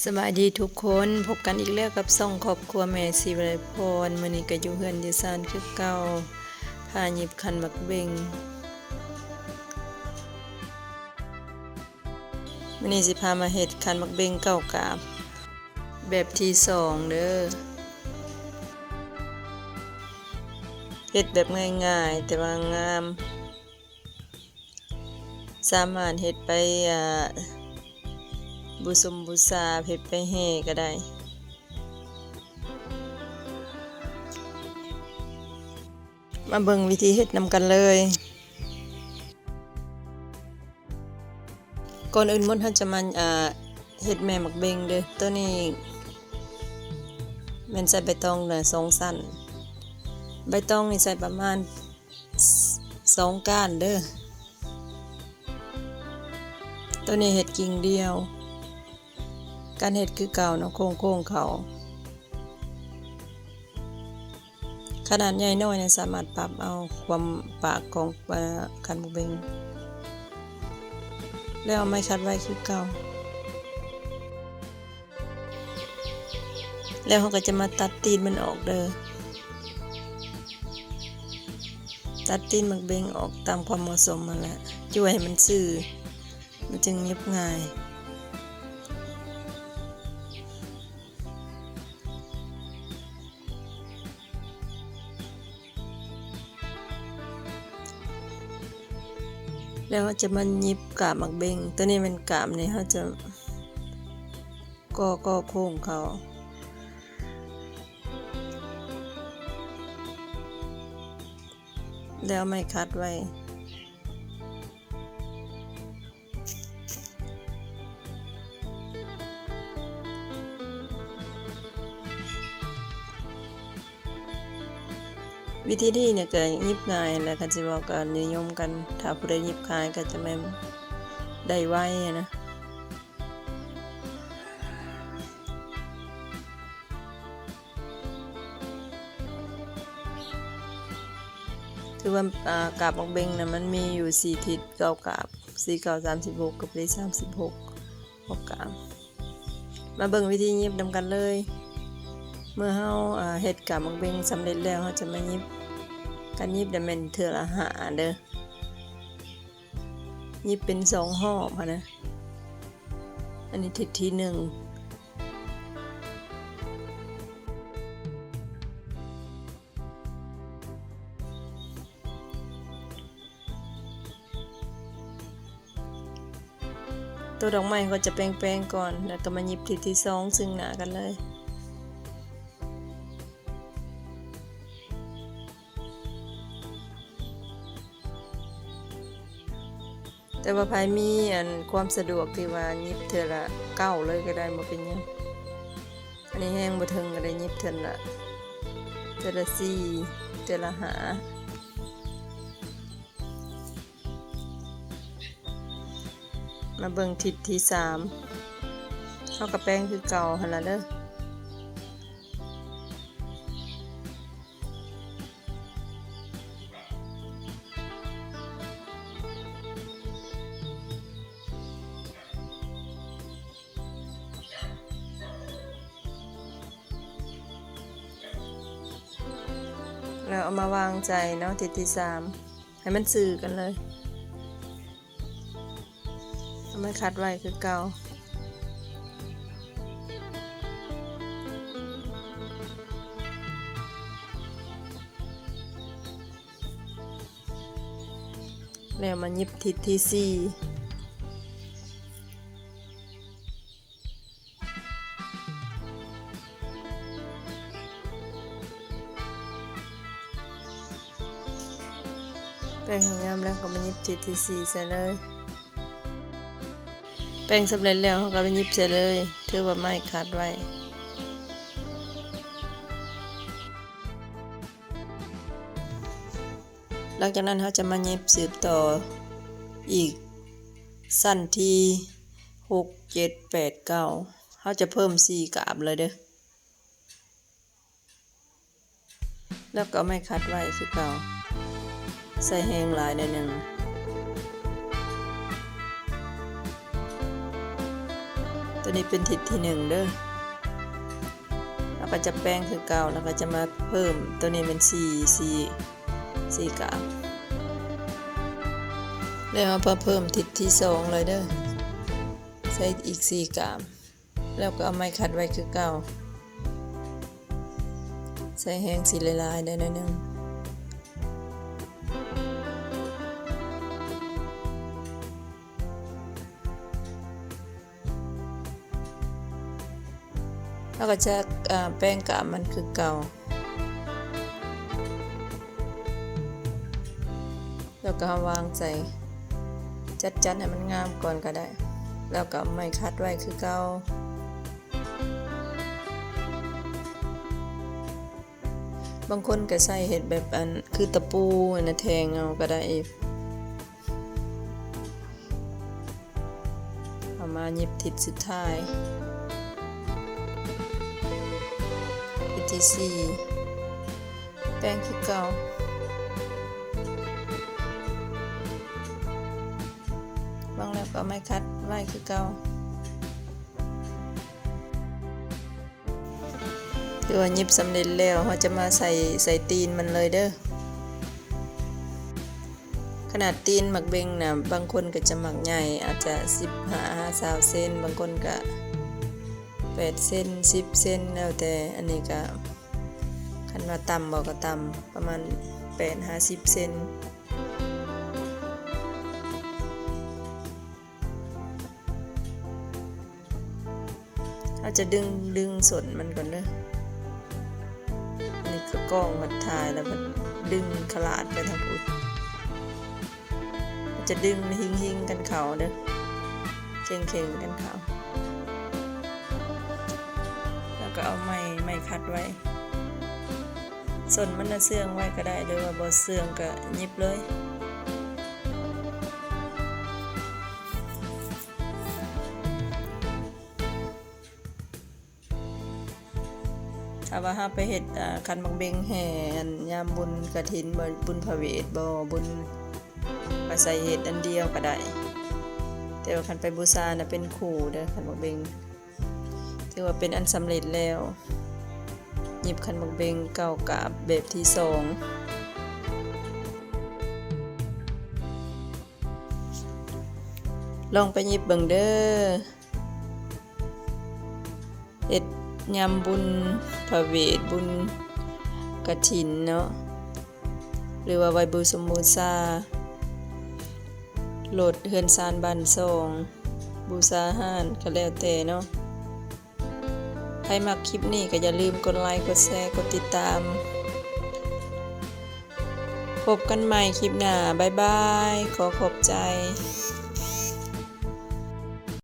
สบายดีทุกคนพบกันอีกแล้วกับส่องครอบครัวแม่ศิวรพรมื้อนี้ก็อยู่เฮือนอยู่ซานคือเก่าพาหยิบคันมักเบงมื้อนี้สิพามาเฮ็ดคันมักเบงเก้ากาบ แบบที่สองเด้อเฮ็ดแบบง่ายๆ แต่ว่างาม สามารถเฮ็ดไปอ่า บุสมบุษาเพชรไปแห่ก็ได้ มาเบิ่งวิธีเฮ็ดนำกันเลยก่อนอื่นมดท่านจะมาอ่าเฮ็ดแม่หมักเบงเด้อตัวนี้แมันใส่ใบตองน่ะสองสั้นใบตองนี่ใส่ประมาณสองก้านเด้อตัวนี้เฮ็ดกิ่งเดียว การเห็ดคือเก่าเนาะโค้งโค้งเขาขนาดใหญ่น้อยเนี่ยสามารถปรับเอาความปากของคันบุเบงแล้วเอาไม้คัดไว้คือเก่าแล้วเขาก็จะมาตัดตีนมันออกเด้อตัดตีนมันเบงออกตามความเหมาะสมมาแหละช่วยให้มันซื่อมันจึงเย็บง่าย แล้วเขาจะมันยิบกาบหมักเบง ตัวนี้มันกาบนี่ยเขาจะก็ก็โค้งเขาแล้วไม่คัดไว้ วิธีที่เนี่ยก็ยิบง่ายแหละก็จะบอกกันนิยมกัน ถ้าผู้ใดยิบขายก็จะไม่ได้ไวอะนะถือว่ากาบออกเบงนะมันมีอยู่สี่ทิศเก้ากาบสี่เก้าสามสิบหกกับเลขสามสิบหกหกกาบมาเบิ่งวิธียิบนำกันเลย เมื่อเฮาอ่าเฮ็ดกาบมักเบงสำเร็จแล้วเฮาจะมายิบการยิบเดี๋ยวแม่นเทื่อละหาเด้อยิบเป็นสองหอบหั้นะอันนี้ทิศที่หนึ่งตัวดอกไม้ก็จะแปลงๆก่อน แล้วก็มายิบทิศที่สองซึ่งหนากันเลย แต่ว่าภายมีอันความสะดวกที่ว่ายิบเทือละเก้าเลยก็ได้มาเป็นยังอันนี้แห้งบ่เทิงก็ได้ยิบเทือละเทือละสี่เทือละหามาเบิ่งทิศที่สามเข้ากับแป้งคือเก่าหั่นละเด้อ แล้วเอามาวางใจเนาะทิศที่สามให้มันสื่อกันเลยเอาม่คัดไว้คือเก่าแล้วมายิบทิศที่สี่ แป้งแห้งงามแล้วก็มายิบทิศที่สี่ใส่เลย แป้งสำเร็จแล้วเขาก็ไปยิบใส่เลยถือว่าไม่ขาดไว้หลังจากนั้นเขาจะมาเย็บสืบต่ออีกสั้นที่หกเจ็ดแปดเก้าเขาจะเพิ่มสี่กาบเลยเด้อแล้วก็ไม่คัดไว้คือเก่า ใส่แห้งหลายในอยหนึ่งตัวนี้เป็นทิศที่หนึ่งเด้อแล้วก็จะแป้งคือเก่าแล้วก็จะมาเพิ่มตัวนี้เป็นสี่สี่สี่กาบแล้วเอามาเพิ่มทิศที่สองเลยเด้อใส่อีกสี่กาบแล้วก็เอาไม้ขัดไว้คือเก่า ใส่แห้งสีลายๆได้หน่อยหนึง แล้วก็จะแป้งกาบมันคือเก่า แล้วก็วางใส่จัดๆให้มันงามก่อนก็ได้ แล้วก็ไม่คัดไว้คือเก่าบางคนก็ใส่เห็ดแบบอันคือตะปูอันะแทงเอาก็ได้เอามาหยิบทิศสุดท้าย สี่แป้งคือเก่าบางแล้วก็ไม่คัดไว้คือเก่าคือว่ายิบสำเร็จแล้วเขาจะมาใส่ใส่ตีนมันเลยเด้อขนาดตีนหมักเบงนะบางคนก็จะหมักใหญ่อาจจะสิบห้าสาวเซนบางคนก็แปดเซนสิบเซนแล้วแต่อันนี้ก็ คันว่าต่ำบอกก็ต่ำประมาณแปดห้าสิบเซนเราจะดึงดึงส่วนมันก่อนเด้ออันนี้คือกล้องมาถ่ายแล้วมันดึงขลาดไปทางพุทธมันจะดึงหิงหิงกันเขาเด้อเข่งเข่งกันเขาแล้วก็เอาไม้ไม้คัดไว้ ส่วนมันน่ะเสื่องไว้ก็ได้หรือว่าบ่เสื่องก็ยิบเลยถ้าว่าเราไปเฮ็ดอ่าคันบักเบงแห่อันยามบุญกฐินบุญพระเวทบ่บุญก็ใส่เฮ็ดอันเดียวก็ได้ แต่ว่าคันไปบูชาน่ะเป็นคู่เด้อคันบักเบงถือว่าเป็นอันสำเร็จแล้ว หยิบคันบักเบงเก่ากาบแบบที่สองลองไปหยิบเบิ่งเด้อเฮ็ดยำบุญพระเวทบุญกระถินเนาะหรือว่าไวบุสมบูซาโหลดเฮือนซานบันซองบูซาห้านก็แล้วแต่เนาะ รมักคลิปนี้ก็อย่าลืมกดไลค์กดแชร์กดติดตาม พบกันใหม่คลิปหน้า บ๊ายบาย ขอขอบใจ